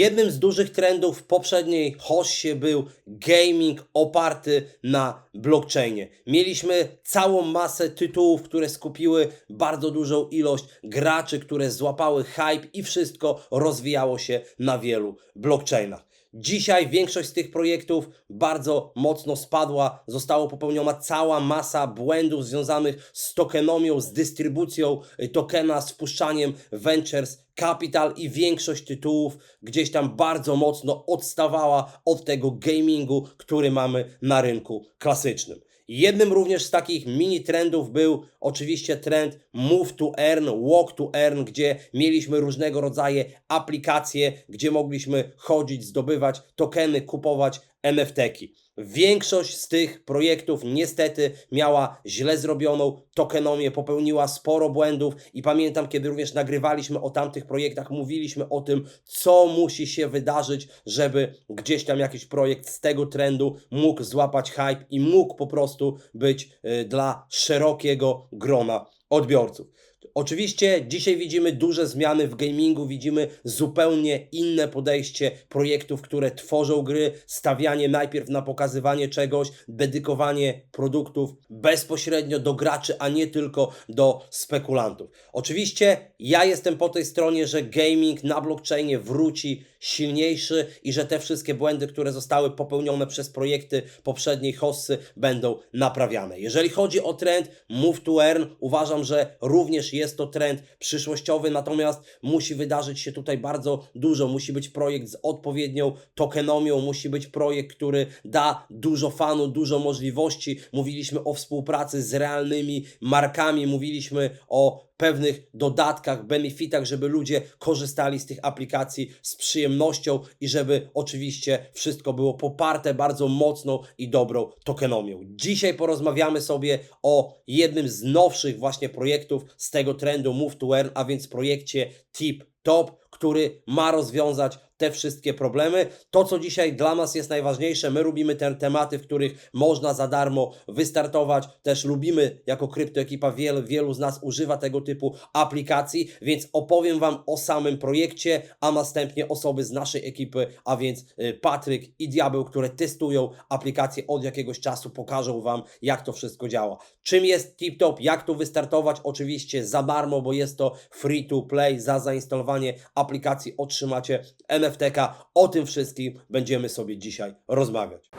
Jednym z dużych trendów w poprzedniej hossie był gaming oparty na blockchainie. Mieliśmy całą masę tytułów, które skupiły bardzo dużą ilość graczy, które złapały hype i wszystko rozwijało się na wielu blockchainach. Dzisiaj większość z tych projektów bardzo mocno spadła, została popełniona cała masa błędów związanych z tokenomią, z dystrybucją y, tokena, z wpuszczaniem ventures capital i większość tytułów gdzieś tam bardzo mocno odstawała od tego gamingu, który mamy na rynku klasycznym. Jednym również z takich mini trendów był oczywiście trend Move to Earn, Walk to Earn, gdzie mieliśmy różnego rodzaju aplikacje, gdzie mogliśmy chodzić, zdobywać tokeny, kupować NFT-ki. Większość z tych projektów niestety miała źle zrobioną tokenomię, popełniła sporo błędów i pamiętam, kiedy również nagrywaliśmy o tamtych projektach, mówiliśmy o tym, co musi się wydarzyć, żeby gdzieś tam jakiś projekt z tego trendu mógł złapać hype i mógł po prostu być y, dla szerokiego grona odbiorców. Oczywiście dzisiaj widzimy duże zmiany w gamingu, widzimy zupełnie inne podejście projektów, które tworzą gry, stawianie najpierw na pokazywanie czegoś, dedykowanie produktów bezpośrednio do graczy, a nie tylko do spekulantów. Oczywiście ja jestem po tej stronie, że gaming na blockchainie wróci silniejszy i że te wszystkie błędy, które zostały popełnione przez projekty poprzedniej hossy będą naprawiane. Jeżeli chodzi o trend Move to Earn, uważam, że również jest to trend przyszłościowy, natomiast musi wydarzyć się tutaj bardzo dużo. Musi być projekt z odpowiednią tokenomią, musi być projekt, który da dużo fanu, dużo możliwości. Mówiliśmy o współpracy z realnymi markami, mówiliśmy o pewnych dodatkach, benefitach, żeby ludzie korzystali z tych aplikacji z przyjemnością i żeby oczywiście wszystko było poparte bardzo mocną i dobrą tokenomią. Dzisiaj porozmawiamy sobie o jednym z nowszych właśnie projektów z tego trendu Move to Earn, a więc projekcie Tip Top, który ma rozwiązać te wszystkie problemy. To, co dzisiaj dla nas jest najważniejsze, my lubimy te tematy, w których można za darmo wystartować. Też lubimy jako kryptoekipa, wielu, wielu z nas używa tego typu aplikacji, więc opowiem Wam o samym projekcie, a następnie osoby z naszej ekipy, a więc y, Patryk i Diabeł, które testują aplikację od jakiegoś czasu, pokażą Wam, jak to wszystko działa. Czym jest TipTop, jak tu wystartować? Oczywiście za darmo, bo jest to free to play. Za zainstalowanie aplikacji otrzymacie NFTK. O tym wszystkim będziemy sobie dzisiaj rozmawiać.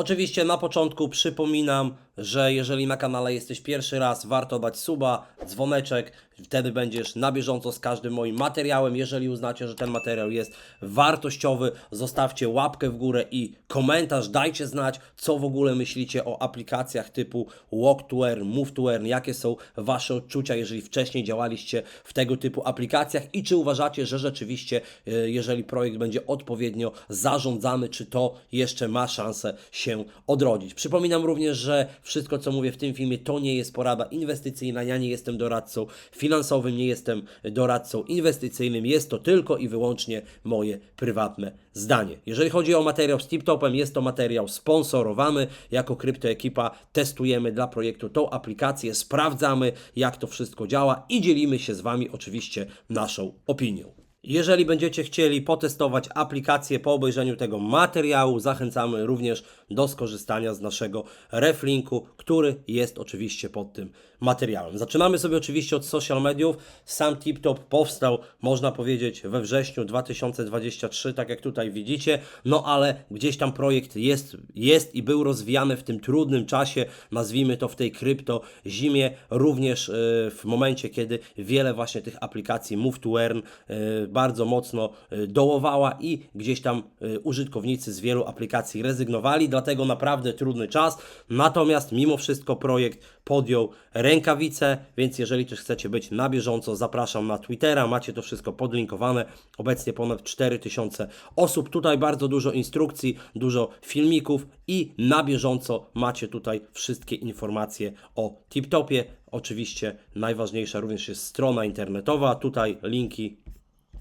Oczywiście na początku przypominam, że jeżeli na kanale jesteś pierwszy raz, warto dać suba, dzwoneczek, wtedy będziesz na bieżąco z każdym moim materiałem. Jeżeli uznacie, że ten materiał jest wartościowy, zostawcie łapkę w górę i komentarz, dajcie znać, co w ogóle myślicie o aplikacjach typu Walk to Earn, Move to Earn, jakie są Wasze odczucia, jeżeli wcześniej działaliście w tego typu aplikacjach i czy uważacie, że rzeczywiście, y, jeżeli projekt będzie odpowiednio zarządzany, czy to jeszcze ma szansę się odrodzić. Przypominam również, że wszystko, co mówię w tym filmie, to nie jest porada inwestycyjna. Ja nie jestem doradcą finansowym, nie jestem doradcą inwestycyjnym. Jest to tylko i wyłącznie moje prywatne zdanie. Jeżeli chodzi o materiał z TipTopem, jest to materiał sponsorowany. Jako kryptoekipa testujemy dla projektu tą aplikację, sprawdzamy, jak to wszystko działa i dzielimy się z Wami oczywiście naszą opinią. Jeżeli będziecie chcieli potestować aplikację po obejrzeniu tego materiału, zachęcamy również do skorzystania z naszego reflinku, który jest oczywiście pod tym materiałem. Zaczynamy sobie oczywiście od social mediów. Sam TipTop powstał, można powiedzieć, we wrześniu 2023, tak jak tutaj widzicie, no ale gdzieś tam projekt jest, jest i był rozwijany w tym trudnym czasie, nazwijmy to w tej krypto zimie, również e, w momencie, kiedy wiele właśnie tych aplikacji Move to Earn e, bardzo mocno e, dołowała i gdzieś tam użytkownicy z wielu aplikacji rezygnowali, dlatego naprawdę trudny czas. Natomiast mimo wszystko projekt podjął rękawice, więc jeżeli też chcecie być na bieżąco, zapraszam na Twittera, macie to wszystko podlinkowane. Obecnie ponad 4000 osób. Tutaj bardzo dużo instrukcji, dużo filmików i na bieżąco macie tutaj wszystkie informacje o TipTopie. Oczywiście najważniejsza również jest strona internetowa. Tutaj linki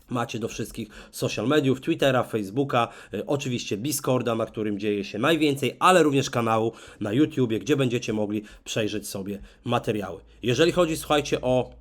Macie do wszystkich social mediów, Twittera, Facebooka, y, oczywiście Discorda, na którym dzieje się najwięcej, ale również kanału na YouTubie, gdzie będziecie mogli przejrzeć sobie materiały. Jeżeli chodzi, słuchajcie, o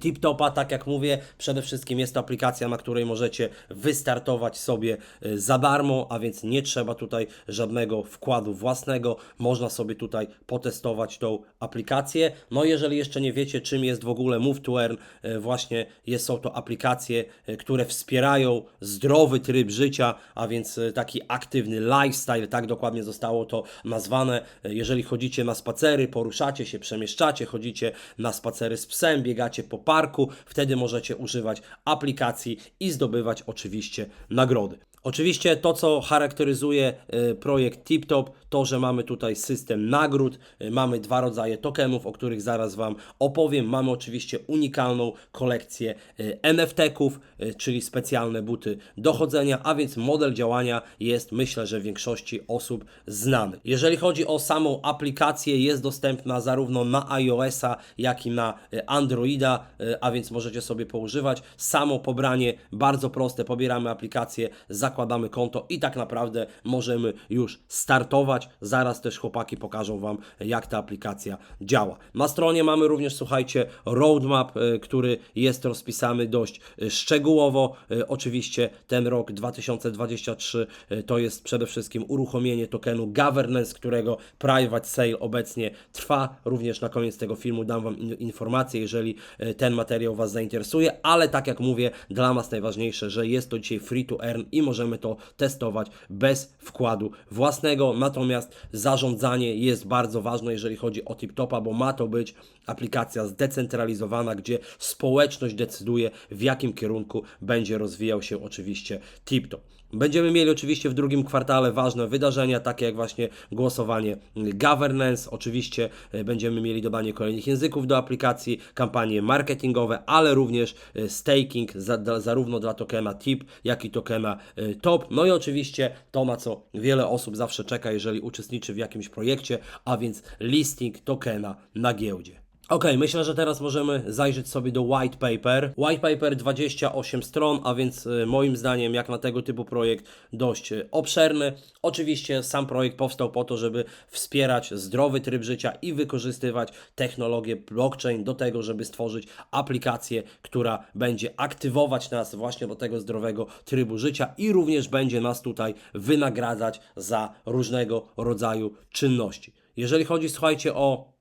TipTopa, tak jak mówię, przede wszystkim jest to aplikacja, na której możecie wystartować sobie y, za darmo, a więc nie trzeba tutaj żadnego wkładu własnego. Można sobie tutaj potestować tą aplikację. No jeżeli jeszcze nie wiecie, czym jest w ogóle Move to Earn, y, właśnie jest, są to aplikacje, y, które wspierają zdrowy tryb życia, a więc y, taki aktywny lifestyle, tak dokładnie zostało to nazwane. Y, Jeżeli chodzicie na spacery, poruszacie się, przemieszczacie, chodzicie na spacery z psem, biegacie po parku, wtedy możecie używać aplikacji i zdobywać oczywiście nagrody. Oczywiście to, co charakteryzuje y, projekt TipTop, to, że mamy tutaj system nagród, y, mamy dwa rodzaje tokenów, o których zaraz Wam opowiem. Mamy oczywiście unikalną kolekcję y, NFT-ków, czyli specjalne buty do chodzenia, a więc model działania jest, myślę, że większości osób znany. Jeżeli chodzi o samą aplikację, jest dostępna zarówno na iOS-a, jak i na Androida, a więc możecie sobie poużywać. Samo pobranie bardzo proste, pobieramy aplikację, zakładamy konto i tak naprawdę możemy już startować. Zaraz też chłopaki pokażą Wam, jak ta aplikacja działa. Na stronie mamy również, słuchajcie, roadmap, y, który jest rozpisany dość y, szczegółowo. Y, Oczywiście ten rok 2023 y, to jest przede wszystkim uruchomienie tokenu governance, którego private sale obecnie trwa. Również na koniec tego filmu dam Wam in- informację, jeżeli ten materiał Was zainteresuje, ale tak jak mówię, dla nas najważniejsze, że jest to dzisiaj free to earn i możemy to testować bez wkładu własnego. Natomiast zarządzanie jest bardzo ważne, jeżeli chodzi o TipTopa, bo ma to być aplikacja zdecentralizowana, gdzie społeczność decyduje, w jakim kierunku będzie rozwijał się oczywiście TipTop. Będziemy mieli oczywiście w drugim kwartale ważne wydarzenia, takie jak właśnie głosowanie governance. Oczywiście e, będziemy mieli dodanie kolejnych języków do aplikacji, kampanie marketingowe, ale również e, staking za, zarówno dla tokena TIP, jak i tokena e, TOP. No i oczywiście to, na co wiele osób zawsze czeka, jeżeli uczestniczy w jakimś projekcie, a więc listing tokena na giełdzie. Ok, myślę, że teraz możemy zajrzeć sobie do white paper. White paper 28 stron, a więc y, moim zdaniem, jak na tego typu projekt, dość y, obszerny. Oczywiście sam projekt powstał po to, żeby wspierać zdrowy tryb życia i wykorzystywać technologię blockchain do tego, żeby stworzyć aplikację, która będzie aktywować nas właśnie do tego zdrowego trybu życia i również będzie nas tutaj wynagradzać za różnego rodzaju czynności. Jeżeli chodzi, słuchajcie, o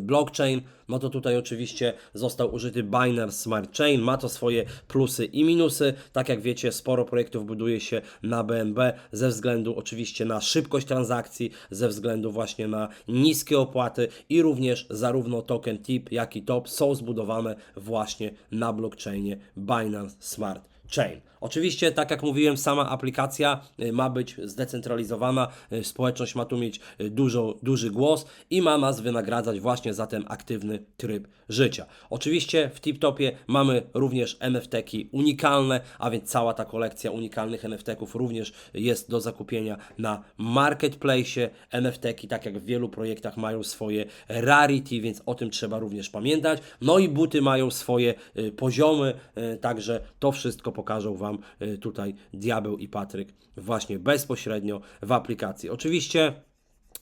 blockchain, no to tutaj oczywiście został użyty Binance Smart Chain, ma to swoje plusy i minusy. Tak jak wiecie, sporo projektów buduje się na BNB ze względu oczywiście na szybkość transakcji, ze względu właśnie na niskie opłaty i również zarówno token TIP, jak i TOP są zbudowane właśnie na blockchainie Binance Smart Chain. Oczywiście, tak jak mówiłem, sama aplikacja y, ma być zdecentralizowana, y, społeczność ma tu mieć y, dużo, duży głos i ma nas wynagradzać właśnie za ten aktywny tryb życia. Oczywiście w TipTopie mamy również NFT-ki unikalne, a więc cała ta kolekcja unikalnych NFT-ków również jest do zakupienia na marketplace. NFT-ki, tak jak w wielu projektach, mają swoje rarity, więc o tym trzeba również pamiętać. No i buty mają swoje poziomy, także to wszystko pokażą Wam y, tutaj Diabeł i Patryk właśnie bezpośrednio w aplikacji. Oczywiście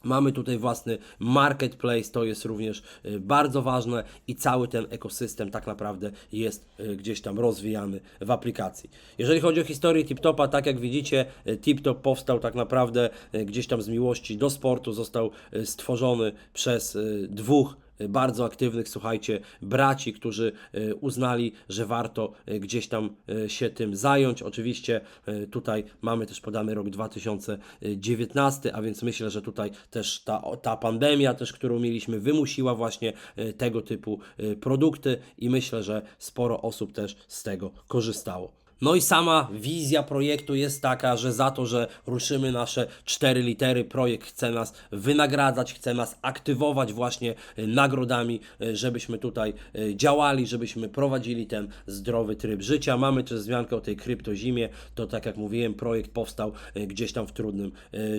Mamy tutaj własny marketplace, to jest również y, bardzo ważne i cały ten ekosystem tak naprawdę jest y, gdzieś tam rozwijany w aplikacji. Jeżeli chodzi o historię TipTopa, tak jak widzicie, TipTop powstał tak naprawdę gdzieś tam z miłości do sportu, został stworzony przez dwóch bardzo aktywnych, słuchajcie, braci, którzy y, uznali, że warto y, gdzieś tam się tym zająć. Oczywiście tutaj mamy też podany rok 2019, a więc myślę, że tutaj też ta, ta pandemia, też którą mieliśmy, wymusiła właśnie tego typu produkty i myślę, że sporo osób też z tego korzystało. No i sama wizja projektu jest taka, że za to, że ruszymy nasze cztery litery, projekt chce nas wynagradzać, chce nas aktywować właśnie y, nagrodami, y, żebyśmy tutaj y, działali, żebyśmy prowadzili ten zdrowy tryb życia. Mamy też wzmiankę o tej kryptozimie, to tak jak mówiłem, projekt powstał gdzieś tam w trudnym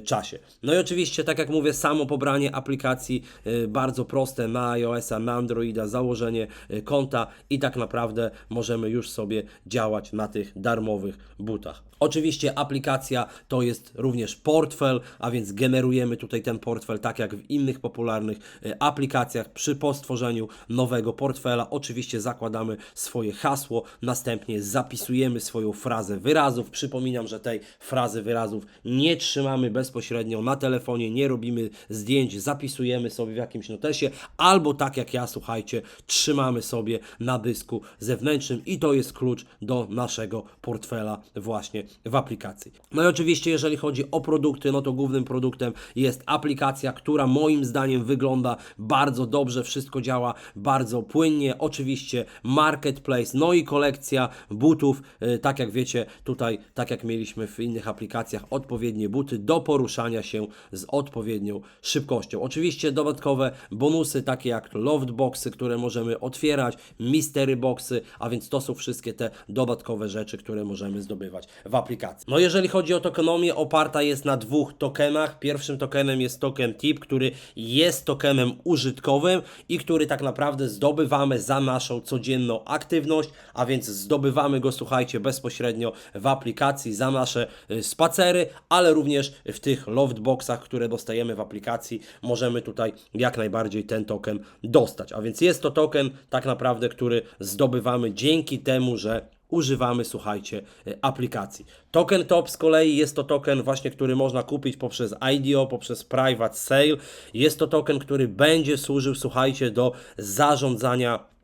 czasie. No i oczywiście, tak jak mówię, samo pobranie aplikacji bardzo proste na iOS-a, na Androida, założenie konta i tak naprawdę możemy już sobie działać na tych darmowych butach. Oczywiście aplikacja to jest również portfel, a więc generujemy tutaj ten portfel tak jak w innych popularnych y, aplikacjach. Przy postworzeniu nowego portfela oczywiście zakładamy swoje hasło, następnie zapisujemy swoją frazę wyrazów. Przypominam, że tej frazy wyrazów nie trzymamy bezpośrednio na telefonie, nie robimy zdjęć, zapisujemy sobie w jakimś notesie, albo tak jak ja, słuchajcie, trzymamy sobie na dysku zewnętrznym i to jest klucz do naszego portfela właśnie w aplikacji. No i oczywiście, jeżeli chodzi o produkty, no to głównym produktem jest aplikacja, która moim zdaniem wygląda bardzo dobrze, wszystko działa bardzo płynnie. Oczywiście marketplace, no i kolekcja butów, y, tak jak wiecie, tutaj, tak jak mieliśmy w innych aplikacjach, odpowiednie buty do poruszania się z odpowiednią szybkością. Oczywiście dodatkowe bonusy, takie jak loftboxy, które możemy otwierać, mystery boxy, a więc to są wszystkie te dodatkowe rzeczy, które możemy zdobywać w aplikacji. No jeżeli chodzi o tokenomię, oparta jest na dwóch tokenach. Pierwszym tokenem jest token TIP, który jest tokenem użytkowym i który tak naprawdę zdobywamy za naszą codzienną aktywność, a więc zdobywamy go, słuchajcie, bezpośrednio w aplikacji za nasze y, spacery, ale również w tych loftboxach, które dostajemy w aplikacji, możemy tutaj jak najbardziej ten token dostać. A więc jest to token tak naprawdę, który zdobywamy dzięki temu, że używamy, słuchajcie, y, aplikacji. Token Top z kolei jest to token właśnie, który można kupić poprzez IDO, poprzez Private Sale. Jest to token, który będzie służył, słuchajcie, do zarządzania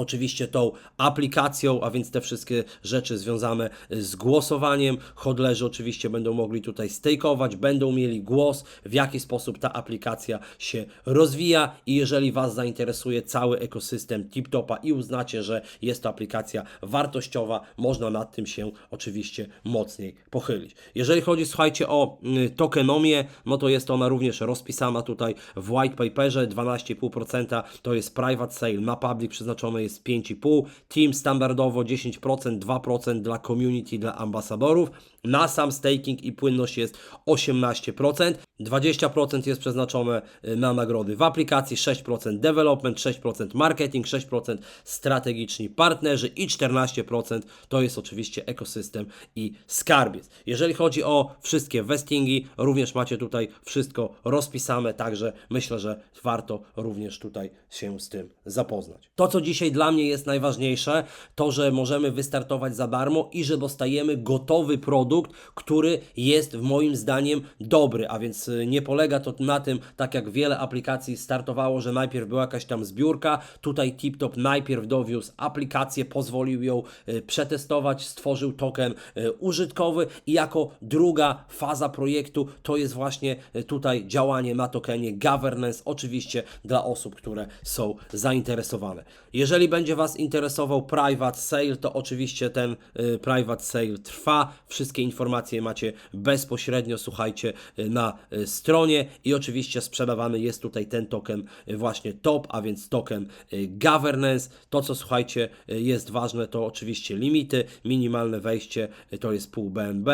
Oczywiście tą aplikacją, a więc te wszystkie rzeczy związane z głosowaniem. Hodlerzy oczywiście będą mogli tutaj stakeować, będą mieli głos, w jaki sposób ta aplikacja się rozwija i jeżeli Was zainteresuje cały ekosystem TipTopa i uznacie, że jest to aplikacja wartościowa, można nad tym się oczywiście mocniej pochylić. Jeżeli chodzi, słuchajcie, o y, tokenomię, no to jest ona również rozpisana tutaj w white paperze, 12,5% to jest private sale, na public przeznaczone jest 5,5%, team standardowo 10%, 2% dla community, dla ambasadorów, na sam staking i płynność jest 18%, 20% jest przeznaczone y, na nagrody w aplikacji, 6% development, 6% marketing, 6% strategiczni partnerzy i 14% to jest oczywiście ekosystem i skarbiec. Jeżeli chodzi o wszystkie vestingi, również macie tutaj wszystko rozpisane, także myślę, że warto również tutaj się z tym zapoznać. To, co dzisiaj dla mnie jest najważniejsze, to, że możemy wystartować za darmo i że dostajemy gotowy produkt, który jest w moim zdaniem dobry, a więc y, nie polega to na tym, tak jak wiele aplikacji startowało, że najpierw była jakaś tam zbiórka, tutaj TipTop najpierw dowiózł aplikację, pozwolił ją y, przetestować, stworzył token y, użytkowy i jako druga faza projektu to jest właśnie tutaj działanie na tokenie governance, oczywiście dla osób, które są zainteresowane. Jeżeli będzie Was interesował private sale, to oczywiście ten private sale trwa. Wszystkie informacje macie bezpośrednio, słuchajcie, y, na y, stronie i oczywiście sprzedawany jest tutaj ten token y, właśnie top, a więc token governance. To, co słuchajcie, jest ważne, to oczywiście limity, minimalne wejście to jest pół BNB.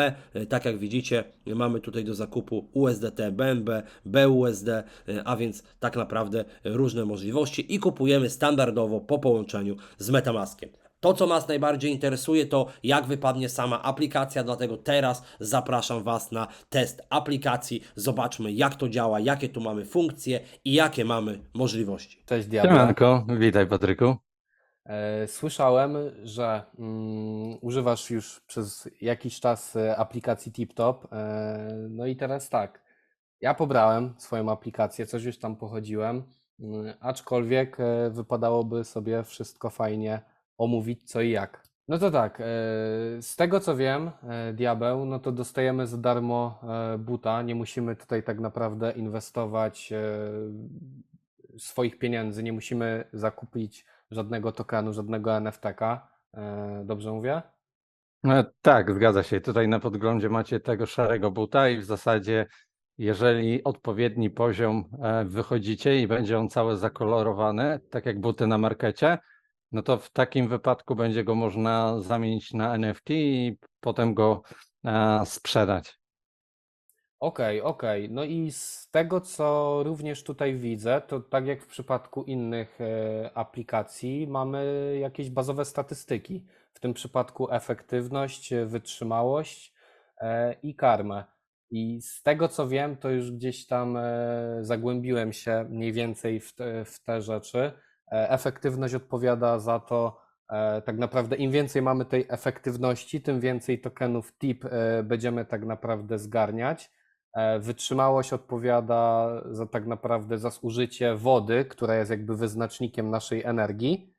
Tak jak widzicie, mamy tutaj do zakupu USDT, BNB, BUSD, a więc tak naprawdę różne możliwości i kupujemy standardowo po połączeniu z Metamaskiem. To, co nas najbardziej interesuje, to jak wypadnie sama aplikacja, dlatego teraz zapraszam Was na test aplikacji. Zobaczmy, jak to działa, jakie tu mamy funkcje i jakie mamy możliwości. Cześć Diablo. Siemanko, witaj Patryku. E, Słyszałem, że mm, używasz już przez jakiś czas e, aplikacji TipTop. E, no i teraz tak, ja pobrałem swoją aplikację, coś już tam pochodziłem, mm, aczkolwiek wypadałoby sobie wszystko fajnie omówić co i jak. No to tak, e, z tego co wiem, e, Diabeł, no to dostajemy za darmo e, buta, nie musimy tutaj tak naprawdę inwestować swoich pieniędzy, nie musimy zakupić żadnego tokenu, żadnego NFT-ka. Dobrze mówię? E, Tak, zgadza się. Tutaj na podglądzie macie tego szarego buta i w zasadzie jeżeli odpowiedni poziom wychodzicie i będzie on cały zakolorowany, tak jak buty na markecie, no to w takim wypadku będzie go można zamienić na NFT i potem go e, sprzedać. Okej, okej. No i z tego, co również tutaj widzę, to tak jak w przypadku innych e, aplikacji, mamy jakieś bazowe statystyki. W tym przypadku efektywność, wytrzymałość e, i karmę. I z tego, co wiem, to już gdzieś tam e, zagłębiłem się mniej więcej w te, w te rzeczy. E, Efektywność odpowiada za to, e, tak naprawdę im więcej mamy tej efektywności, tym więcej tokenów TIP e, będziemy tak naprawdę zgarniać. Wytrzymałość odpowiada za tak naprawdę za zużycie wody, która jest jakby wyznacznikiem naszej energii,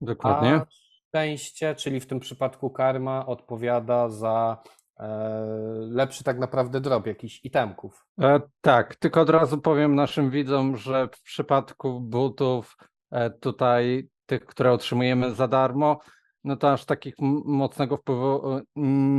Dokładnie. a szczęście, czyli w tym przypadku karma, odpowiada za lepszy tak naprawdę drop jakichś itemków. E, tak, tylko od razu powiem naszym widzom, że w przypadku butów tutaj tych, które otrzymujemy za darmo, no to aż takich mocnego wpływu e,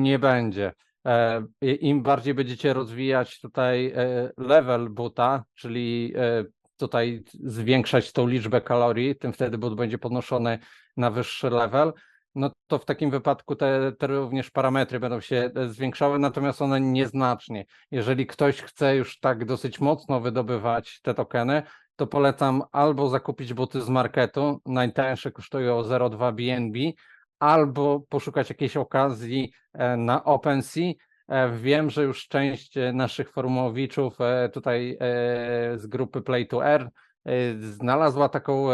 nie będzie. E, Im bardziej będziecie rozwijać tutaj e, level buta, czyli e, tutaj zwiększać tą liczbę kalorii, tym wtedy but będzie podnoszony na wyższy level. No to w takim wypadku te, te również parametry będą się e, zwiększały, natomiast one nieznacznie. Jeżeli ktoś chce już tak dosyć mocno wydobywać te tokeny, to polecam albo zakupić buty z marketu, najtańsze kosztują 0,2 BNB, albo poszukać jakiejś okazji e, na OpenSea. E, Wiem, że już część e, naszych forumowiczów tutaj z grupy Play to e, znalazła taką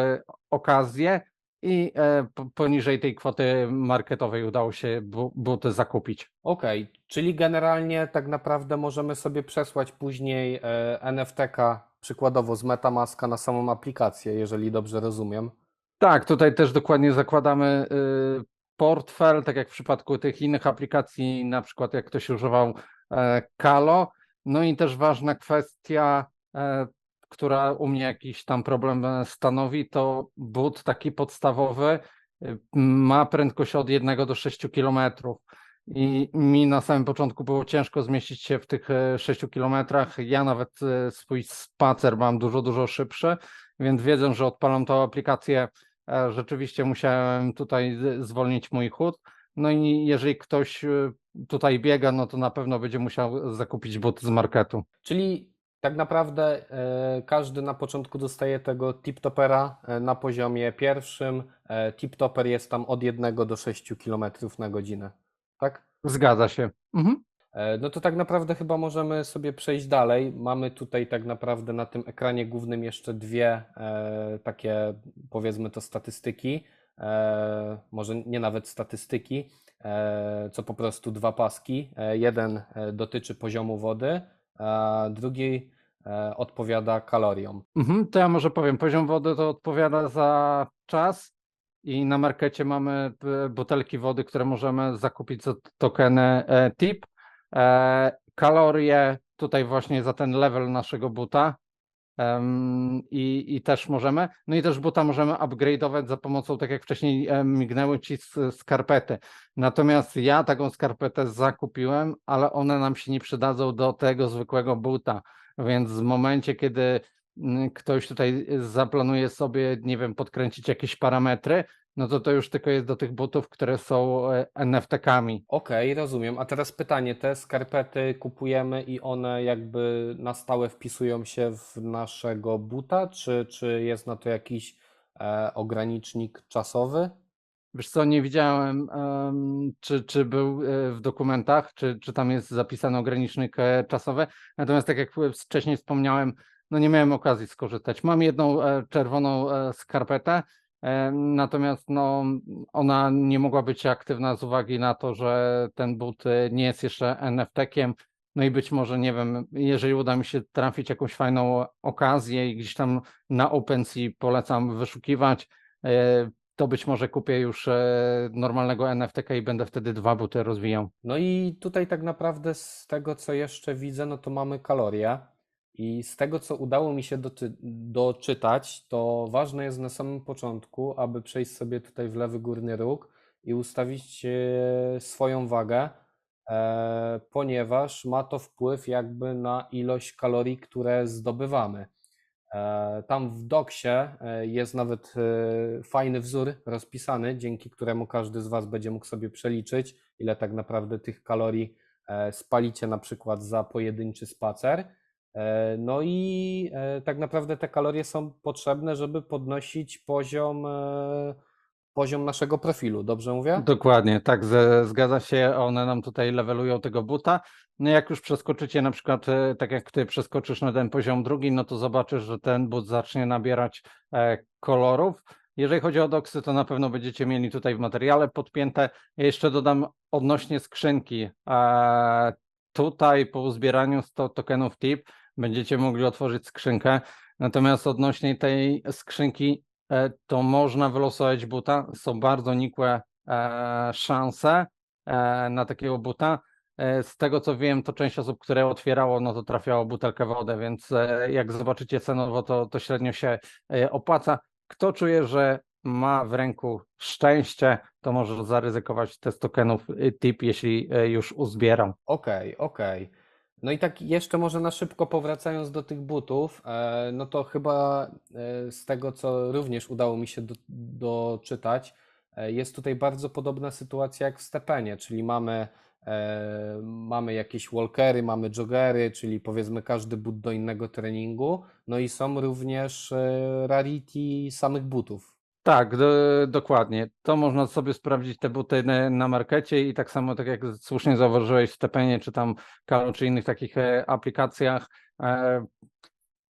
okazję i po- poniżej tej kwoty marketowej udało się bu- buty zakupić. Okej, czyli generalnie tak naprawdę możemy sobie przesłać później NFT-ka przykładowo z MetaMaska na samą aplikację, jeżeli dobrze rozumiem. Tak, tutaj też dokładnie zakładamy y, portfel, tak jak w przypadku tych innych aplikacji, na przykład jak ktoś używał e, Kalo. No i też ważna kwestia, e, która u mnie jakiś tam problem e, stanowi, to but taki podstawowy y, ma prędkość od 1 do 6 kilometrów. I mi na samym początku było ciężko zmieścić się w tych e, 6 kilometrach. Ja nawet e, swój spacer mam dużo, dużo szybszy, więc wiedząc, że odpalam tą aplikację, e, rzeczywiście musiałem tutaj zwolnić mój chód. No i jeżeli ktoś e, tutaj biega, no to na pewno będzie musiał zakupić buty z marketu. Czyli tak naprawdę e, każdy na początku dostaje tego tip-topera e, na poziomie pierwszym. E, tip-toper jest tam od 1 do 6 km na godzinę. Tak? Zgadza się. Mhm. E, No to tak naprawdę chyba możemy sobie przejść dalej. Mamy tutaj tak naprawdę na tym ekranie głównym jeszcze dwie e, takie, powiedzmy to, statystyki. E, może nie nawet statystyki, e, co po prostu dwa paski. Jeden dotyczy poziomu wody, a drugi odpowiada kaloriom. Mhm, to ja może powiem, poziom wody to odpowiada za czas i na markecie mamy e, butelki wody, które możemy zakupić za tokeny e, TIP. E, Kalorie tutaj właśnie za ten level naszego buta i, i też możemy. No i też buta możemy upgrade'ować za pomocą, tak jak wcześniej mignęły ci skarpety. Natomiast ja taką skarpetę zakupiłem, ale one nam się nie przydadzą do tego zwykłego buta. Więc w momencie, kiedy ktoś tutaj zaplanuje sobie, nie wiem, podkręcić jakieś parametry, no to to już tylko jest do tych butów, które są e, NFT-kami. Okej, rozumiem. A teraz pytanie, te skarpety kupujemy i one jakby na stałe wpisują się w naszego buta, czy, czy jest na to jakiś e, ogranicznik czasowy? Wiesz co, nie widziałem, em, czy, czy był e, w dokumentach, czy, czy tam jest zapisany ogranicznik e, czasowy. Natomiast tak jak wcześniej wspomniałem, no nie miałem okazji skorzystać. Mam jedną e, czerwoną e, skarpetę, e, natomiast no, ona nie mogła być aktywna z uwagi na to, że ten but nie jest jeszcze NFT-kiem. No i być może, nie wiem, jeżeli uda mi się trafić jakąś fajną okazję i gdzieś tam na OpenSea polecam wyszukiwać, to być może kupię już normalnego NFT-ka i będę wtedy dwa buty rozwijał. No i tutaj tak naprawdę z tego, co jeszcze widzę, no to mamy kalorie. I z tego, co udało mi się doty- doczytać, to ważne jest na samym początku, aby przejść sobie tutaj w lewy górny róg i ustawić e, swoją wagę, e, ponieważ ma to wpływ jakby na ilość kalorii, które zdobywamy. E, Tam w doksie jest nawet fajny wzór rozpisany, dzięki któremu każdy z Was będzie mógł sobie przeliczyć, ile tak naprawdę tych kalorii spalicie na przykład za pojedynczy spacer. E, No i e, tak naprawdę te kalorie są potrzebne, żeby podnosić poziom, e, poziom naszego profilu. Dobrze mówię? Dokładnie, tak, zgadza się. One nam tutaj levelują tego buta. No jak już przeskoczycie na przykład, tak jak ty przeskoczysz na ten poziom drugi, no to zobaczysz, że ten but zacznie nabierać kolorów. Jeżeli chodzi o doksy, to na pewno będziecie mieli tutaj w materiale podpięte. Ja jeszcze dodam odnośnie skrzynki. Tutaj po uzbieraniu 100 tokenów TIP będziecie mogli otworzyć skrzynkę. Natomiast odnośnie tej skrzynki, e, to można wylosować buta. Są bardzo nikłe e, szanse e, na takiego buta. Z tego co wiem, to część osób, które otwierało, no to trafiało butelkę wody, więc jak zobaczycie cenowo, to, to średnio się opłaca. Kto czuje, że ma w ręku szczęście, to może zaryzykować te 100 tokenów tip, jeśli już uzbierał. Okej, okej. No i tak jeszcze może na szybko powracając do tych butów, e, no to chyba e, z tego, co również udało mi się do, doczytać, e, jest tutaj bardzo podobna sytuacja jak w Stepenie, czyli mamy, mamy jakieś walkery, mamy joggery, czyli powiedzmy każdy but do innego treningu, no i są również rarity samych butów. Tak, do, dokładnie. To można sobie sprawdzić te buty na, na markecie i tak samo, tak jak słusznie zauważyłeś w Stepenie, czy tam Kalu, czy innych takich e, aplikacjach, e,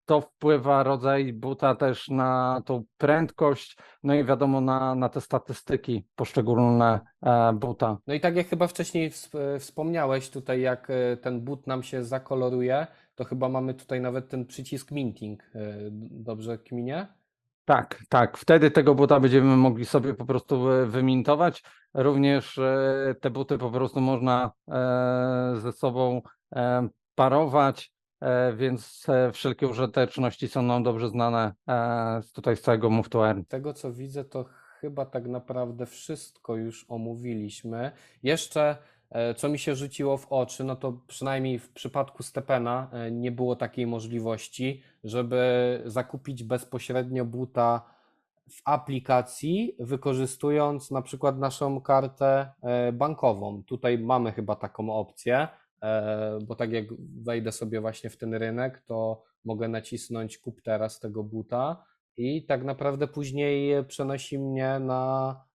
to wpływa rodzaj buta też na tą prędkość, no i wiadomo na, na te statystyki poszczególne e, buta. No i tak jak chyba wcześniej ws- wspomniałeś tutaj, jak e, ten but nam się zakoloruje, to chyba mamy tutaj nawet ten przycisk minting. Dobrze kminie? Tak, tak. Wtedy tego buta będziemy mogli sobie po prostu e, wymintować. Również e, te buty po prostu można e, ze sobą parować, więc wszelkie użyteczności są nam dobrze znane tutaj z całego Move to Earn. Tego co widzę, to chyba tak naprawdę wszystko już omówiliśmy. Jeszcze co mi się rzuciło w oczy, no to przynajmniej w przypadku Stepena e, nie było takiej możliwości, żeby zakupić bezpośrednio buta w aplikacji, wykorzystując na przykład naszą kartę e, bankową. Tutaj mamy chyba taką opcję, e, bo tak jak wejdę sobie właśnie w ten rynek, to mogę nacisnąć kup teraz tego buta i tak naprawdę później przenosi mnie na e,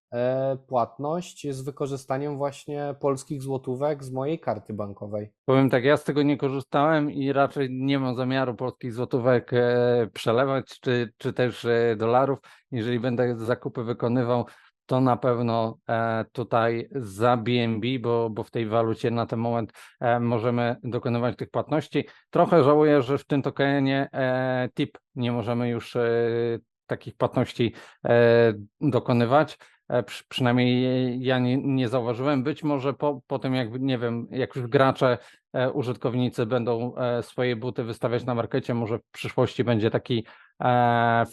płatność z wykorzystaniem właśnie polskich złotówek z mojej karty bankowej. Powiem tak, ja z tego nie korzystałem i raczej nie mam zamiaru polskich złotówek e, przelewać, czy, czy też e, dolarów. Jeżeli będę zakupy wykonywał, to na pewno e, tutaj za BNB, bo, bo w tej walucie na ten moment e, możemy dokonywać tych płatności. Trochę żałuję, że w tym tokenie e, TIP nie możemy już e, takich płatności e, dokonywać. E, przy, przynajmniej ja nie, nie zauważyłem. Być może po, po tym, jak nie wiem, jak już gracze, e, użytkownicy będą e, swoje buty wystawiać na markecie, może w przyszłości będzie taki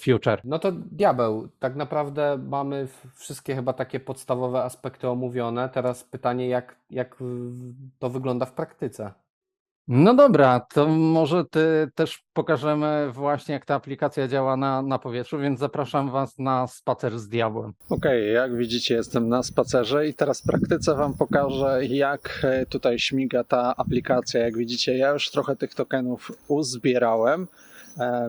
future. No to diabeł, tak naprawdę mamy wszystkie chyba takie podstawowe aspekty omówione. Teraz pytanie, jak, jak to wygląda w praktyce? No dobra, to może ty też pokażemy właśnie, jak ta aplikacja działa na, na powietrzu, więc zapraszam Was na spacer z diabłem. Okej, jak widzicie, jestem na spacerze i teraz w praktyce Wam pokażę, jak e, tutaj śmiga ta aplikacja. Jak widzicie, ja już trochę tych tokenów uzbierałem,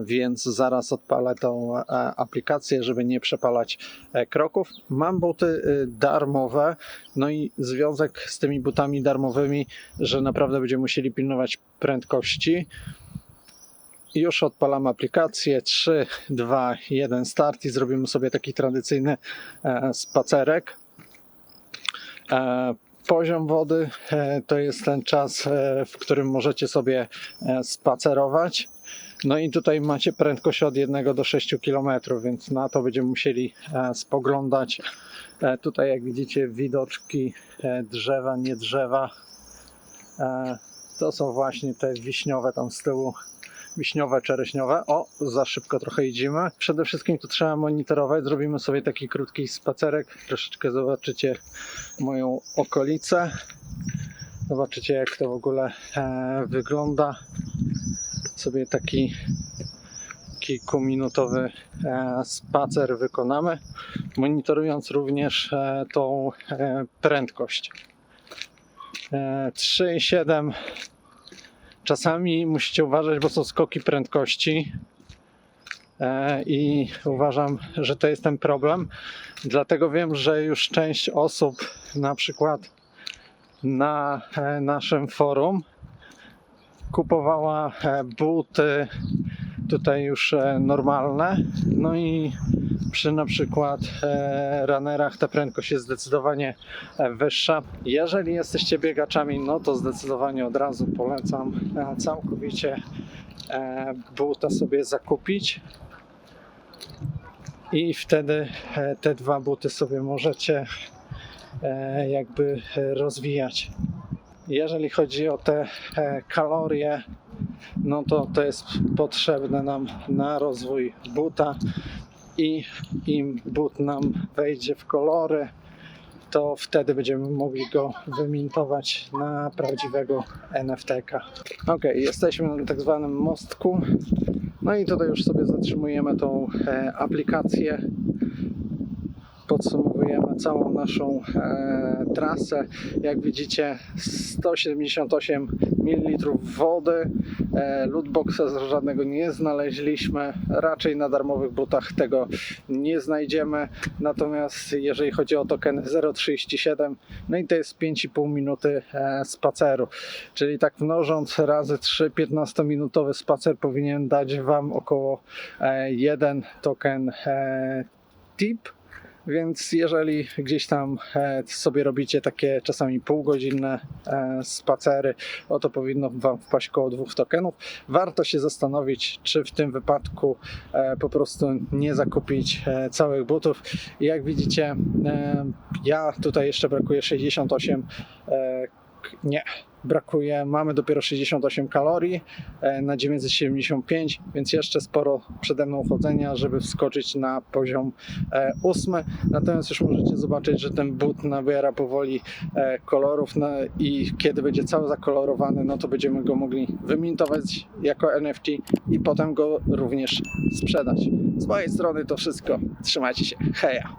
więc zaraz odpalę tą e, aplikację, żeby nie przepalać e, kroków. Mam buty e, darmowe, no i związek z tymi butami darmowymi że naprawdę będziemy musieli pilnować prędkości. Już odpalam aplikację. 3, 2, 1 start i zrobimy sobie taki tradycyjny e, spacerek. E, poziom wody e, to jest ten czas, e, w którym możecie sobie e, spacerować. No i tutaj macie prędkość od 1 do 6 km, więc na to będziemy musieli e, spoglądać. E, tutaj jak widzicie widoczki e, drzewa, nie drzewa. To są właśnie te wiśniowe tam z tyłu wiśniowe, czereśniowe. O, za szybko trochę idziemy. Przede wszystkim tu trzeba monitorować. Zrobimy sobie taki krótki spacerek. Troszeczkę zobaczycie moją okolicę. Zobaczycie, jak to w ogóle e, wygląda. Sobie taki kilkuminutowy e, spacer wykonamy, monitorując również e, tą e, prędkość. E, 3,7 czasami musicie uważać, bo są skoki prędkości i uważam, że to jest ten problem. Dlatego wiem, że już część osób na przykład na naszym forum kupowała e, buty tutaj już e, normalne. No i przy na przykład e, runnerach ta prędkość jest zdecydowanie wyższa. Jeżeli jesteście biegaczami, no to zdecydowanie od razu polecam całkowicie buta sobie zakupić. I wtedy te dwa buty sobie możecie jakby rozwijać. Jeżeli chodzi o te e, kalorie, no to to jest potrzebne nam na rozwój buta i im but nam wejdzie w kolory, to wtedy będziemy mogli go wymintować na prawdziwego NFT-ka. Ok, jesteśmy na tak zwanym mostku. No i tutaj już sobie zatrzymujemy tą e, aplikację. Podsumowujemy całą naszą e, trasę. Jak widzicie, 178 ml wody. E, lootboxa żadnego nie znaleźliśmy. Raczej na darmowych butach tego nie znajdziemy. Natomiast jeżeli chodzi o token 0,37, no i to jest 5,5 minuty e, spaceru. Czyli tak mnożąc razy 3, 15-minutowy spacer powinien dać Wam około e, jeden token e, tip. Więc jeżeli gdzieś tam e, sobie robicie takie czasami półgodzinne e, spacery, o to powinno Wam wpaść około dwóch tokenów. Warto się zastanowić, czy w tym wypadku e, po prostu nie zakupić całych butów. Jak widzicie, ja tutaj jeszcze brakuje 68. E, k- nie, brakuje, mamy dopiero 68 kalorii e, na 975, więc jeszcze sporo przede mną chodzenia, żeby wskoczyć na poziom e, ósmy. Natomiast już możecie zobaczyć, że ten but nabiera powoli e, kolorów no i kiedy będzie cały zakolorowany, no to będziemy go mogli wymintować jako NFT i potem go również sprzedać. Z mojej strony to wszystko. Trzymajcie się. Heja!